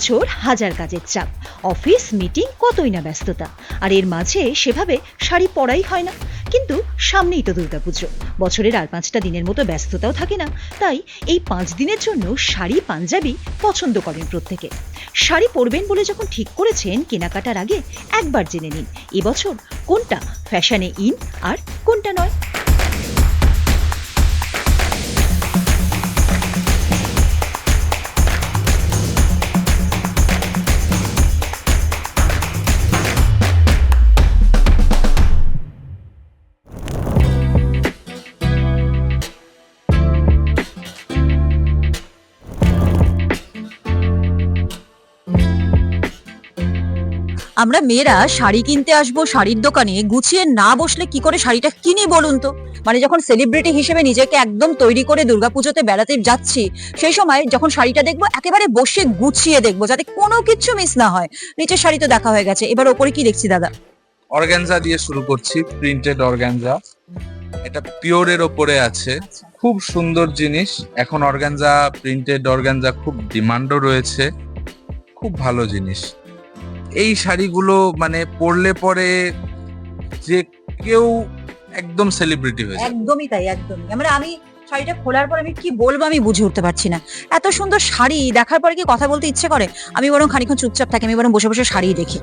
এবছর হাজার কাজের চাপ। অফিস, মিটিং কতই না ব্যস্ততা। আর এর মাঝে সেভাবে শাড়ি পরাই হয় না। কিন্তু সামনেই তো দুর্গাপুজো। বছরের আর পাঁচটা দিনের মতো ব্যস্ততাও থাকে না। তাই এই পাঁচ দিনের জন্য শাড়ি, পাঞ্জাবি পছন্দ করেন প্রত্যেকে। শাড়ি পরবেন বলে যখন ঠিক করেছেন কেনাকাটার আগে একবার জেনে নিন এবছর কোনটা ফ্যাশনে ইন আর কোনটা নয়। আমরা মেয়েরা শাড়ি কিনতে আসব শাড়ির দোকানে গুছিয়ে না বসলে কি করে শাড়িটা কিনি বলুন তো? মানে যখন সেলিব্রিটি হিসেবে নিজেকে একদম তৈরি করে দুর্গাপুজোতে বেড়াতে যাচ্ছি সেই সময় যখন শাড়িটা দেখব একেবারে বসে গুছিয়ে দেখব যাতে কোনো কিছু মিস না হয়। নিচের শাড়ি তো দেখা হয়ে গেছে এবার ওপরে কি দেখছি দাদা? অর্গানজা দিয়ে শুরু করছি প্রিন্টেড অর্গানজা। এটা পিওরের ওপরে আছে খুব সুন্দর জিনিস। এখন অর্গানজা প্রিন্টেড অর্গানজা খুব ডিমান্ডও রয়েছে। খুব ভালো জিনিস। এই শাড়িগুলো মানে পরলে পরে যে কেউ একদম সেলিব্রিটি হয়ে যায়। একদমই তাই একদমই। মানে আমি শাড়িটা খোলার পর আমি কি বলব আমি বুঝে উঠতে পারছি না। এত সুন্দর শাড়ি দেখার পরে কি কথা বলতে ইচ্ছে করে? আমি বরং খানিক্ষণ চুপচাপ থাকি আমি বরং বসে বসে শাড়ি দেখি।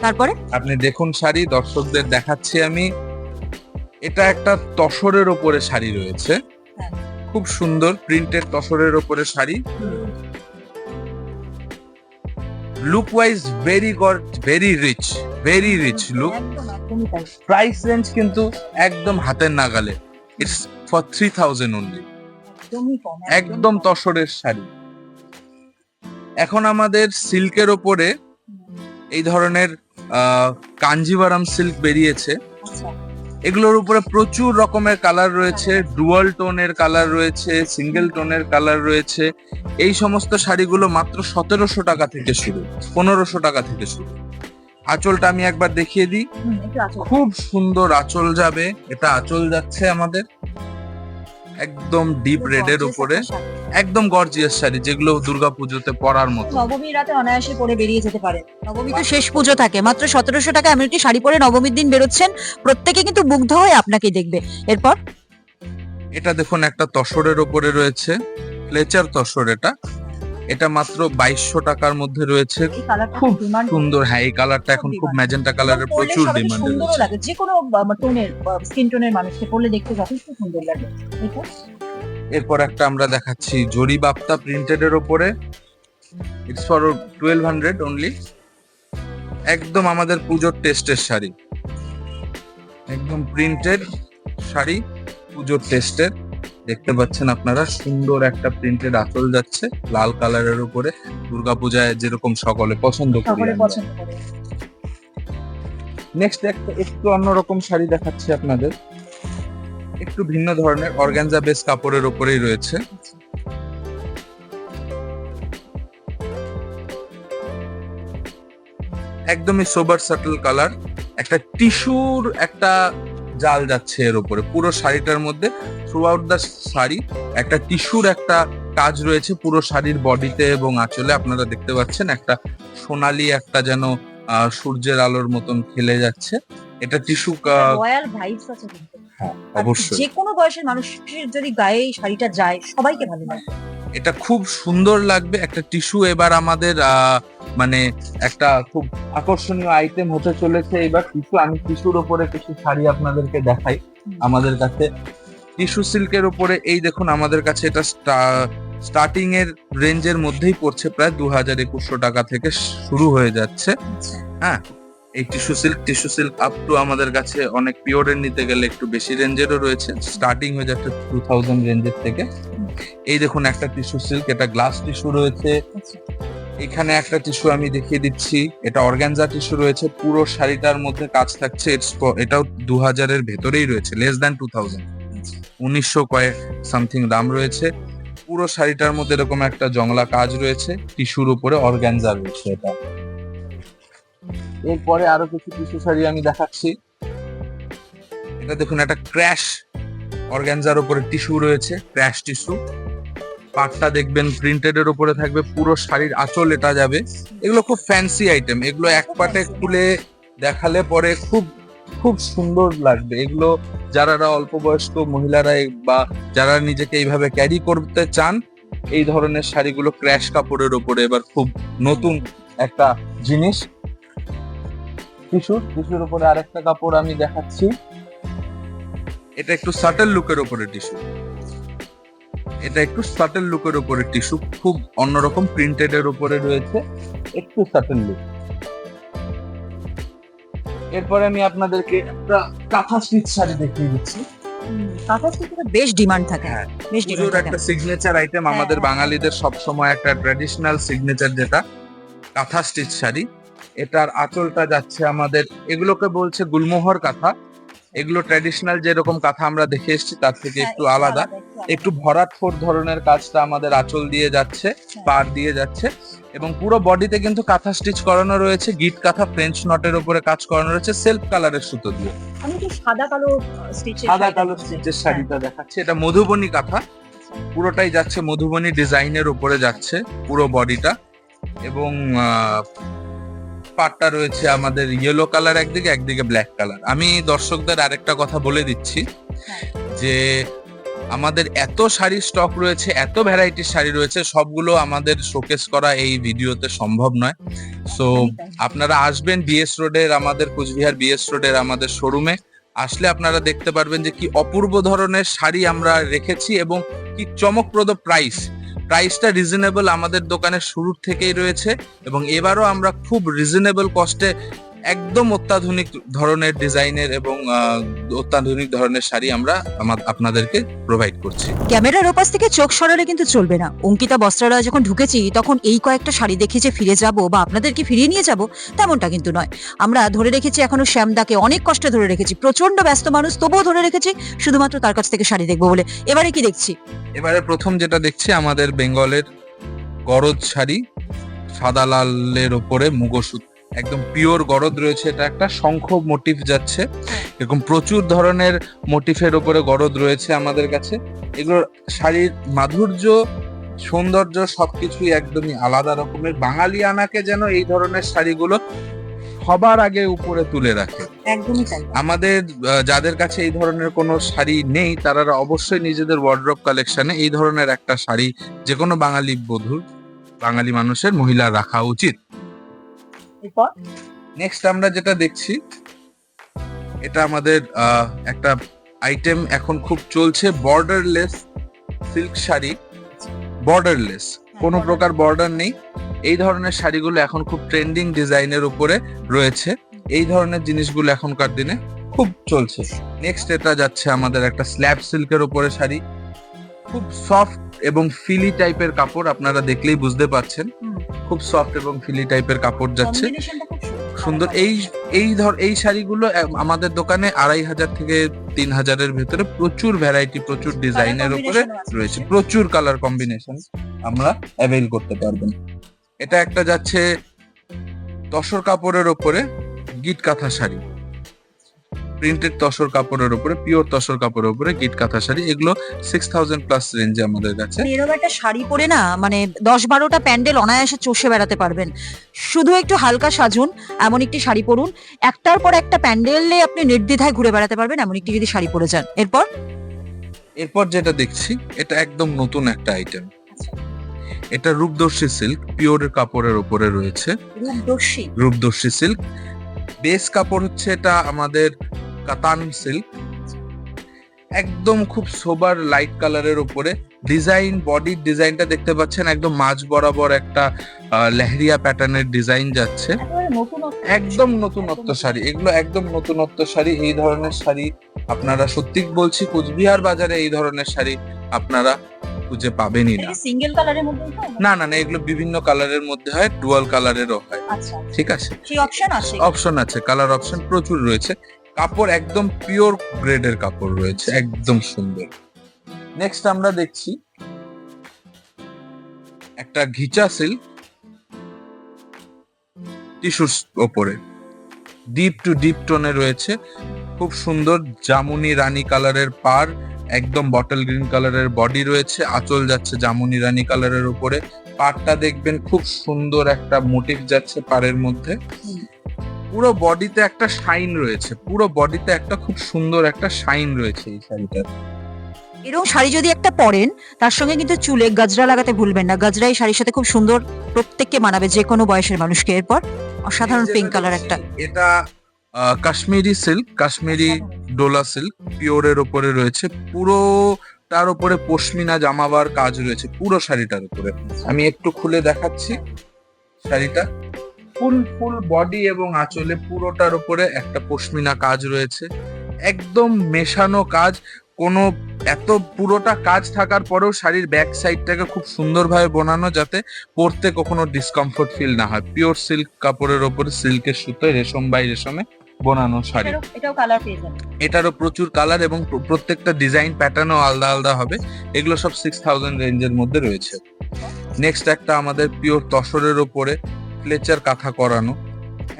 তারপরে? আপনি দেখুন শাড়ি দর্শকদের দেখাচ্ছি আমি। এটা একটা তসরের ওপরে শাড়ি রয়েছে। হ্যাঁ। খুব সুন্দর প্রিন্টেড তসরের ওপরে sari. Look wise very good very rich very rich look price range কিন্তু একদম হাতের নাগালে। It's for three thousand only একদম তসরের শাড়ি। এখন আমাদের সিল্কের ওপরে এই ধরনের কাঞ্জিভারাম সিল্ক বেরিয়েছে। আচ্ছা। এগুলোর উপরে প্রচুর রকমের কালার রয়েছে ডুয়াল টোনের কালার রয়েছে সিঙ্গেল টোনের কালার রয়েছে। এই সমস্ত শাড়িগুলো মাত্র সতেরোশো টাকা থেকে শুরু পনেরোশো টাকা থেকে শুরু। আঁচলটা আমি একবার দেখিয়ে দিই। খুব সুন্দর আঁচল যাবে এটা আঁচল যাচ্ছে আমাদের। একদম ডিপ রেডের উপরে একদম গর্জিয়াস শাড়ি যেগুলো দুর্গা পুজোতে পরার মতো। নবমী রাতে অনায়াসে পরে বেরিয়ে যেতে পারে। নবমী তো শেষ পুজো থাকে মাত্র সতেরোশো টাকা এমন একটি শাড়ি পরে নবমীর দিন বেরোচ্ছেন প্রত্যেকে কিন্তু মুগ্ধ হয়ে আপনাকে দেখবে। এরপর? এটা দেখুন একটা তসরের ওপরে রয়েছে লেচার তসর এটা। এটা মাত্র বাইশশো টাকার মধ্যে রয়েছে। খুব সুন্দর হ্যাঁ এই কালারটা এখন খুব। ম্যাজেন্টা কালারের প্রচুর ডিমান্ড রয়েছে। লাগে। যে কোনো টোনের স্কিন টোনের মানুষকে পরলে দেখতে যথেষ্ট সুন্দর লাগে। এরপর একটা আমরা দেখাচ্ছি জরি বাপ্তা প্রিন্টেড এর ওপরে। It's for twelve hundred only একদম আমাদের পুজোর টেস্টের শাড়ি। একদম প্রিন্টেড শাড়ি পুজোর টেস্টের দেখতে পাচ্ছেন আপনারা সুন্দর একটা প্রিন্টেড আঁচল যাচ্ছে লাল কালারের উপরে। দুর্গাপূজায় যেরকম সকলে পছন্দ সকলে পছন্দ করে। নেক্সট একটা একটু অন্যরকম শাড়ি দেখাচ্ছি আপনাদের। একটু ভিন্ন ধরনের অর্গানজা বেস কাপড়ের ওপরেই রয়েছে। একদমই সোবার সাটল কালার একটা টিস্যুর একটা জাল যাচ্ছে এর উপরে। পুরো শাড়িটার মধ্যে থ্রু আউট দ্য শাড়ি একটা টিস্যুর একটা কাজ রয়েছে পুরো শাড়ির বডিতে এবং আঁচলে। আপনারা দেখতে পাচ্ছেন একটা সোনালি একটা যেন সূর্যের আলোর মতন খেলে যাচ্ছে। এটা টিস্যু রয়্যাল ভাইবস আছে অবশ্যই। যে কোনো বয়সের মানুষের যদি গায়ে শাড়িটা যায় সবাইকে ভালো লাগে। এটা খুব সুন্দর লাগবে। একটা টিস্যু এবার আমাদের আহ, মানে একটা খুব আকর্ষণীয় আইটেম হতে চলেছে। এবার কিছু আমি টিস্যুর ওপরে কিছু শাড়ি আপনাদেরকে দেখাই আমাদের কাছে। টিস্যু সিল্কের ওপরে এই দেখুন আমাদের কাছে এটা স্টার্টিং এর রেঞ্জের মধ্যেই পড়ছে প্রায় দু হাজার একুশশো টাকা থেকে শুরু হয়ে যাচ্ছে। আচ্ছা। হ্যাঁ এই tissue silk tissue silk up to আমাদের কাছে অনেক পিওরের নিতে গেলে একটু বেশি রেঞ্জেরও রয়েছে। স্টার্টিং হয়ে যাচ্ছে টু থাউজেন্ড রেঞ্জের থেকে। এই দেখুন একটা টিস্যু সিল্ক এটা গ্লাস টিস্যু রয়েছে। আচ্ছা। এখানে একটা টিস্যু আমি দেখিয়ে দিচ্ছি। এটা অর্গানজা টিস্যু রয়েছে। পুরো শাড়িটার মধ্যে কাজ থাকছে। এটাও দু হাজারের ভেতরেই রয়েছে। লেস দ্যান টু থাউজেন্ড উনিশশো কয়েক সামথিং দাম রয়েছে। পুরো শাড়িটার মধ্যে এরকম একটা জংলা কাজ রয়েছে। টিস্যুর উপরে অর্গানজা রয়েছে এটা। এরপরে আরও কিছু টিস্যু শাড়ি আমি দেখাচ্ছি। এটা দেখুন, একটা ক্র্যাশ অর্গানজার উপরে টিস্যু রয়েছে। ক্র্যাশ টিস্যু পাটটা দেখবেন প্রিন্টেড এর উপরে থাকবে, পুরো শাড়ির আঁচল এটা যাবে। এগুলো খুব ফ্যান্সি আইটেম এগুলো এক পাটে খুলে দেখালে পরে খুব খুব সুন্দর লাগবে। এগুলো যারা অল্প বয়স্ক মহিলারা বা যারা নিজেকে এইভাবে ক্যারি করতে চান, এই ধরনের শাড়িগুলো ক্র্যাশ কাপড়ের উপরে এবার খুব নতুন একটা জিনিস। টিস্যুর টিস্যুর উপরে আরেকটা কাপড় আমি দেখাচ্ছি। এটা একটু সাটেল লুকের উপরে টিস্যু এটা একটু সাটেল লুকের উপরে টিস্যু খুব অন্যরকম প্রিন্টেড এর উপরে রয়েছে একটু সাটেল লুক এরপরে আমি আপনাদেরকে একটা কাঁথা স্টিচ শাড়ি দেখিয়ে দিচ্ছি। কাঁথা স্টিচের বেশ ডিমান্ড থাকে। হ্যাঁ বেশ ডিমান্ড থাকে। একটা সিগনেচার আইটেম হ্যাঁ, আমাদের হ্যাঁ। বাঙালিদের সবসময় একটা ট্র্যাডিশনাল সিগনেচার যেটা কাঁথা স্টিচ শাড়ি। এটার আঁচলটা যাচ্ছে আমাদের এগুলোকে বলছে গুলমোহর কাঁথা। এগুলো ট্র্যাডিশনাল যেরকম কাঁথা আমরা দেখে এসেছি তার থেকে হ্যাঁ, একটু আলাদা। একটু ভরাট ফোর ধরনের কাজটা আমাদের আঁচল দিয়ে যাচ্ছে পার দিয়ে যাচ্ছে এবং পুরো বডিতে কিন্তু কাঁথা স্টিচ করানো রয়েছে গিট কাঁথা ফ্রেঞ্চ নটের উপরে কাজ করানো রয়েছে সেলফ কালারের সুতো দিয়ে। সাদা কালো স্টিচের সাদা কালো স্টিচের শাড়িটা দেখাচ্ছে এটা মধুবনী কাঁথা। পুরোটাই যাচ্ছে মধুবনী ডিজাইনের উপরে যাচ্ছে পুরো বডিটা এবং পাটটা রয়েছে আমাদের ইয়েলো কালার একদিকে একদিকে ব্ল্যাক কালার আমি দর্শকদের আরেকটা কথা বলে দিচ্ছি, যে আমাদের এত শাড়ি স্টক রয়েছে, এত ভ্যারাইটির শাড়ি রয়েছে, সবগুলো আমাদের শোকেস করা এই ভিডিওতে সম্ভব নয়। সো আপনারা আসবেন বিএস রোডের আমাদের কুচবিহার বিএস রোডের আমাদের শোরুমে আসলে আপনারা দেখতে পারবেন যে কি অপূর্ব ধরনের শাড়ি আমরা রেখেছি এবং কি চমকপ্রদ প্রাইস প্রাইসটা রিজনেবল আমাদের দোকানের শুরুর থেকেই রয়েছে এবং এবারও আমরা খুব রিজনেবল কস্টে একদম অত্যাধুনিক ধরনের ডিজাইনের এবং অত্যাধুনিক ধরনের শাড়ি আমরা আপনাদেরকে প্রোভাইড করছি। ক্যামেরার ওপাশ থেকে চোখ সরালে কিন্তু চলবে না। অঙ্কিতা বস্ত্রালয় যখন ঢুকেছি তখন এই কয়েকটা শাড়ি দেখে যে ফিরে যাব বা আপনাদেরকে ফিরিয়ে নিয়ে যাব তেমনটা কিন্তু নয়। আমরা ধরে রেখেছি এখনও শ্যামদাকে অনেক কষ্টে ধরে রেখেছি প্রচণ্ড ব্যস্ত মানুষ তবুও ধরে রেখেছি শুধুমাত্র তার কাছ থেকে শাড়ি দেখব বলে। এবারে কি দেখছি? এবারে প্রথম যেটা দেখছি আমাদের বেঙ্গলের গরদ শাড়ি সাদা লালের ওপরে মুগসুত একদম পিওর গরদ রয়েছে এটা একটা শঙ্খ মোটিভ যাচ্ছে। এরকম প্রচুর ধরনের মোটিফের ওপরে গরদ রয়েছে আমাদের কাছে। এগুলোর শাড়ির মাধুর্য সৌন্দর্য সবকিছুই একদমই আলাদা রকমের। বাঙালিয়ানাকে যেন এই ধরনের শাড়িগুলো সবার আগে উপরে তুলে রাখে। আমাদের যাদের কাছে এই ধরনের কোনো শাড়ি নেই তারা অবশ্যই নিজেদের ওয়ার্ড্রপ কালেকশনে এই ধরনের একটা শাড়ি যে কোনো বাঙালি বধূর বাঙালি মানুষের মহিলা রাখা উচিত। এরপর? নেক্সট আমরা যেটা দেখছি এটা আমাদের একটা আইটেম এখন খুব চলছে বর্ডারলেস সিল্ক শাড়ি। বর্ডারলেস কোনো প্রকার বর্ডার নেই। এই ধরনের শাড়িগুলো এখন খুব ট্রেন্ডিং ডিজাইনের উপরে রয়েছে। এই ধরনের জিনিসগুলো এখনকার দিনে খুব চলছে। নেক্সট এটা যাচ্ছে আমাদের একটা স্ল্যাব সিল্কের উপরে শাড়ি। খুব সফট এবং ফিলি টাইপের কাপড় আপনারা দেখলেই বুঝতে পারছেন খুব সফট এবং ফিলি টাইপের কাপড় যাচ্ছে। সুন্দর। এই এই ধর এই শাড়িগুলো আমাদের দোকানে আড়াই হাজার থেকে তিন হাজারের ভেতরে প্রচুর ভ্যারাইটি প্রচুর ডিজাইনের উপরে রয়েছে। প্রচুর কালার কম্বিনেশন আমরা অ্যাভেল করতে পারবেন এটা একটা যাচ্ছে তসর কাপড়ের ওপরে গিট কাঁথা শাড়ি। প্রিন্টেড তসর কাপড়ের উপরে পিওর তসর কাপড়ের উপরে গিট কাঁথা শাড়ি এগুলো সিক্স থাউজেন্ড প্লাস রেঞ্জে আমাদের কাছে। এরকম একটা শাড়ি পরে না মানে দশ বারোটা প্যান্ডেল অনায়াসে চষে বেড়াতে পারবেন। শুধু একটু হালকা সাজুন এমন একটি শাড়ি পরুন একটার পর একটা প্যান্ডেলে আপনি নির্দ্বিধায় ঘুরে বেড়াতে পারবেন এমন একটি যদি শাড়ি পরে যান। এরপর? এরপর যেটা দেখছি এটা একদম নতুন একটা আইটেম এটা রূপদর্শী সিল্ক পিওর কাপড়ের উপরে রয়েছে। রূপদর্শী? রূপদর্শী সিল্ক বেস কাপড় হচ্ছে এটা আমাদের কাতান সিল্ক। একদম খুব সোবার লাইট কালারের উপরে। ডিজাইন বডির ডিজাইনটা দেখতে পাচ্ছেন একদম মাঝ বরাবর একটা লেহরিয়া প্যাটার্নের ডিজাইন যাচ্ছে। একদম নতুনত্ব শাড়ি। এগুলো একদম নতুনত্ব শাড়ি। এই ধরনের শাড়ি আপনারা সত্যি বলছি কুচবিহার বাজারে এই ধরনের শাড়ি আপনারা খুঁজে পাবেনই না। সিঙ্গেল কালারের মধ্যে না? না না এগুলো বিভিন্ন কালারের মধ্যে হয় ডুয়াল কালারেরও হয়। আচ্ছা। ঠিক আছে? অপশন আছে? অপশন আছে কালার অপশন প্রচুর রয়েছে। কাপড় একদম পিওর গ্রেডের কাপড় রয়েছে, একদম সুন্দর। নেক্সট আমরা দেখছি একটা ঘিচা সিল্ক টিস্যুর ওপরে। ডিপ টু ডিপ টোনে রয়েছে, খুব সুন্দর জামুনি রানী কালারের পার একদম বটল গ্রিন কালারের বডি রয়েছে, আঁচল যাচ্ছে জামুনি রানী কালারের উপরে। পাড়টা দেখবেন খুব সুন্দর একটা মোটিভ যাচ্ছে পাড়ের মধ্যে। পুরো বডিতে একটা শাইন রয়েছে। পুরো বডিতে একটা খুব সুন্দর একটা শাইন রয়েছে এই শাড়িটার এরকম শাড়ি যদি একটা পরেন তার সঙ্গে কিন্তু চুলে গজরা লাগাতে ভুলবেন না। গজরা এই শাড়ির সাথে খুব সুন্দর প্রত্যেককে মানাবে যে কোনো বয়সের মানুষকে। এরপর অসাধারণ পিঙ্ক কালার একটা। এটা কাশ্মীরি সিল্ক কাশ্মীরি ডোলা সিল্ক পিওরের উপরে রয়েছে। পুরো তার উপরে পশমিনা জামাবার কাজ রয়েছে পুরো শাড়িটার উপরে। আমি একটু খুলে দেখাচ্ছি শাড়িটা। ফুল ফুল বডি এবং আঁচলে পুরোটার উপরে একটা পশমিনা কাজ রয়েছে। একদম মেশানো কাজ কোনো এত পুরোটা কাজ থাকার পরেও শাড়ির ব্যাক সাইডটাকে খুব সুন্দরভাবে বানানো যাতে পরতে কখনো ডিসকমফোর্ট ফিল না হয়। পিওর সিল্ক কাপড়ের ওপরে সিল্কের সুতোয় রেশম বাই রেশমে বোনানো শাড়ি। এটাও কালার পেয়ে যাবেন এটারও প্রচুর কালার এবং প্রত্যেকটা ডিজাইন প্যাটার্নও আলাদা আলাদা হবে। এগুলো সব সিক্স থাউজেন্ড রেঞ্জের মধ্যে রয়েছে। নেক্সট একটা আমাদের পিওর তসরের ওপরে ক্লেচার কাঁথা করানো,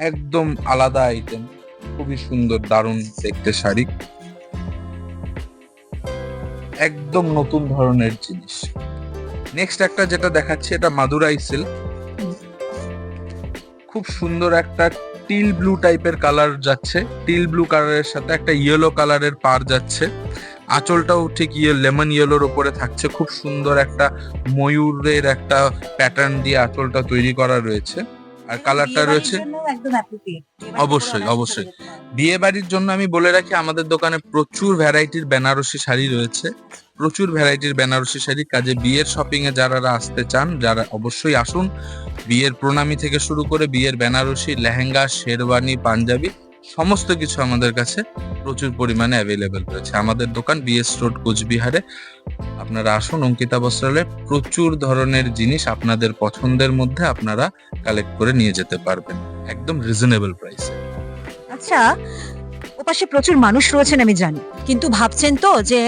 একদম আলাদা আইটেম খুবই সুন্দর, দারুণ দেখতে শাড়ি। একদম নতুন ধরনের জিনিস। নেক্সট একটা যেটা দেখাচ্ছি, এটা মাদুরাই সিল্ক খুব সুন্দর একটা টিল ব্লু টাইপের কালার যাচ্ছে। টিল ব্লু কালারের সাথে একটা ইয়েলো কালারের পার যাচ্ছে। আঁচলটাও ঠিক ইয়ে লেমন ইয়েলোর ওপরে থাকছে। খুব সুন্দর একটা ময়ূরের একটা প্যাটার্ন দিয়ে আঁচলটা তৈরি করা রয়েছে। আর কালারটা রয়েছে? অবশ্যই, অবশ্যই। বিয়ে বাড়ির জন্য আমি বলে রাখি আমাদের দোকানে প্রচুর ভ্যারাইটির বেনারসি শাড়ি রয়েছে। প্রচুর ভ্যারাইটির বেনারসি শাড়ি। কাজে বিয়ের শপিং এ যারা আসতে চান যারা অবশ্যই আসুন। বিয়ের প্রণামী থেকে শুরু করে বিয়ের বেনারসি লেহেঙ্গা শেরওয়ানি পাঞ্জাবি সমস্ত কিছু আমাদের কাছে প্রচুর পরিমাণে অ্যাভেলেবেল রয়েছে। আমাদের দোকান বিএস রোড কোচবিহারে। আপনারা আসুন অঙ্কিতা বস্ত্রালয়ে। প্রচুর ধরনের জিনিস আপনাদের পছন্দের মধ্যে আপনারা কালেক্ট করে নিয়ে যেতে পারবেন। একদম রিজনেবল প্রাইসে আচ্ছা ওপাশে প্রচুর মানুষ রয়েছেন, আমি জানি। কিন্তু ভাবছেন তো যে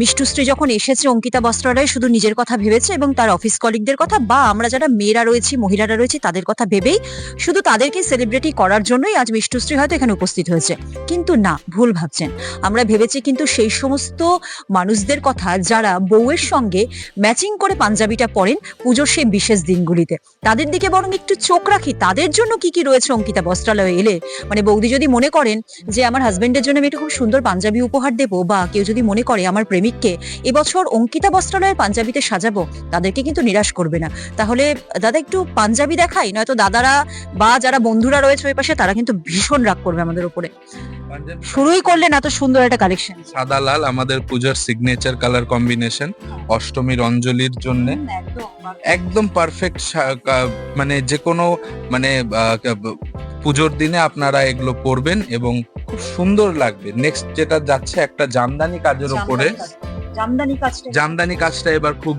মিষ্টুশ্রী যখন এসেছে, অঙ্কিতা বস্ত্রালয় শুধু নিজের কথা ভেবেছে এবং তার অফিস কলিগদের কথা, বা আমরা যারা মেয়েরা রয়েছি, মহিলারা রয়েছি, তাদের কথা ভেবেই শুধু তাদেরকে সেলিব্রিটি করার জন্যই আজ মিষ্টুশ্রী হয়তো এখানে উপস্থিত হয়েছে। কিন্তু না, ভুল ভাবছেন। আমরা ভেবেছি কিন্তু সেই সমস্ত মানুষদের কথা যারা বউয়ের সঙ্গে ম্যাচিং করে পাঞ্জাবিটা পরেন পুজোর সেই বিশেষ দিনগুলিতে, তাদের দিকে বরং একটু চোখ রাখি। তাদের জন্য কি কি রয়েছে অঙ্কিতা বস্ত্রালয়ে এলে? মানে বৌদি যদি মনে করেন যে আমার হাজবেন্ডের জন্য আমি একটা খুব সুন্দর পাঞ্জাবি উপহার দেব বা কেউ যদি মনে করে আমার প্রেমিককে, এবছর অঙ্কিতা বস্ত্রালয়ের পাঞ্জাবিতে সাজাবো, তাদেরকে কিন্তু নিরাশ করবে না। তাহলে দাদা একটু পাঞ্জাবি দেখাই, নয়তো দাদারা বা যারা বন্ধুরা রয়েছে ওই পাশে, তারা কিন্তু ভীষণ রাগ করবে আমাদের উপরে। শুরুই করলেন এত সুন্দর একটা কালেকশন সাদা লাল আমাদের পূজার সিগনেচার কালার কম্বিনেশন অষ্টমীর অঞ্জলির জন্য। একদম পারফেক্ট মানে যে কোনো মানে পুজোর দিনে আপনারা এগুলো পরবেন এবং খুব সুন্দর লাগবে। নেক্সট যেটা যাচ্ছে একটা জামদানি কাজের উপরে জামদানি কাজটা জামদানি কাজটা এবার খুব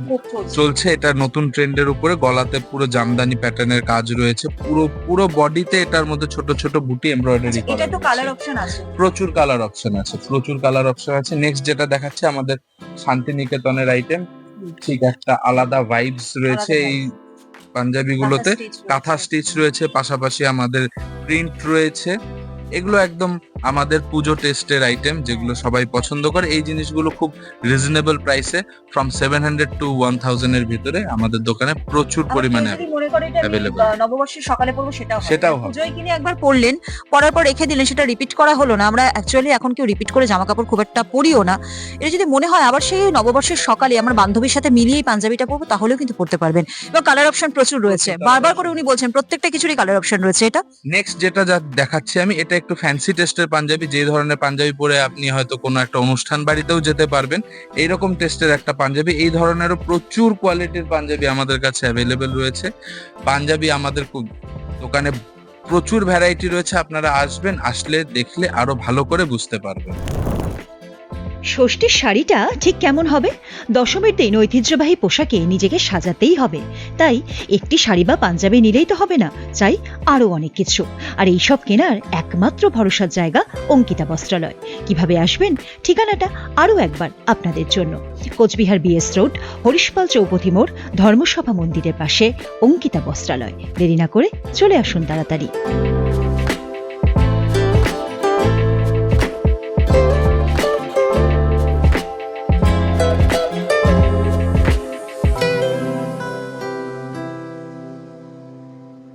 চলছে। এটা নতুন ট্রেন্ডের উপরে। গলাতে পুরো জামদানি প্যাটার্নের কাজ রয়েছে। পুরো পুরো বডিতে এটার মধ্যে ছোট ছোট বুটি এমব্রয়ডারি করা এটা তো কালার অপশন আছে। প্রচুর কালার অপশন আছে প্রচুর কালার অপশন আছে। নেক্সট যেটা দেখাচ্ছে আমাদের শান্তিনিকেতনের আইটেম ঠিক একটা আলাদা ভাইবস রয়েছে এই পাঞ্জাবি গুলোতে কাঁথা স্টিচ রয়েছে। পাশাপাশি আমাদের প্রিন্ট রয়েছে। এগুলো একদম আমাদের পুজো টেস্টের আইটেম যেগুলো সবাই পছন্দ করে। এই জিনিসগুলো খুব রিজনেবল প্রাইসে from seven hundred to one thousand এর ভিতরে আমাদের দোকানে প্রচুর পরিমাণে. নববর্ষের সকালে পড়ব সেটাও সেটাও। পুজোয় কিনে একবার পরলেন পরার পর রেখে দিলেন সেটা রিপিট করা হলো না। আমরা অ্যাকচুয়ালি এখন কেউ রিপিট করে জামা কাপড় খুব একটা পরিও না। এটা যদি মনে হয় আবার সেই নববর্ষের সকালে আমার বান্ধবীর সাথে মিলিয়ে এই পাঞ্জাবিটা পরবো তাহলেও কিন্তু পড়তে পারবেন। এবং কালার অপশন প্রচুর রয়েছে। বারবার করে উনি বলছেন প্রত্যেকটা কিছুরই কালার অপশন রয়েছে। এটা? নেক্সট যেটা যা দেখাচ্ছি আমি এটা একটু ফ্যান্সি টেস্টের পাঞ্জাবি, যে ধরনের পাঞ্জাবি পরে আপনি হয়তো কোনো একটা অনুষ্ঠান বাড়িতেও যেতে পারবেন, এইরকম টেস্টের একটা পাঞ্জাবি। এই ধরনেরও প্রচুর কোয়ালিটির পাঞ্জাবি আমাদের কাছে অ্যাভেলেবেল রয়েছে। পাঞ্জাবি আমাদের দোকানে প্রচুর ভ্যারাইটি রয়েছে, আপনারা আসবেন, আসলে দেখলে আরও ভালো করে বুঝতে পারবেন। ষষ্ঠীর শাড়িটা ঠিক কেমন হবে? দশমীর দিন ঐতিহ্যবাহী পোশাকে নিজেকে সাজাতেই হবে। তাই একটি শাড়ি বা পাঞ্জাবি নিলেই তো হবে না, চাই আরও অনেক কিছু। আর এইসব কেনার একমাত্র ভরসার জায়গা অঙ্কিতা বস্ত্রালয়। কীভাবে আসবেন? ঠিকানাটা আরও একবার আপনাদের জন্য। কোচবিহার বিএস রোড, হরিশপাল চৌপথি মোড়, ধর্মসভা মন্দিরের পাশে অঙ্কিতা বস্ত্রালয়। দেরি না করে চলে আসুন তাড়াতাড়ি।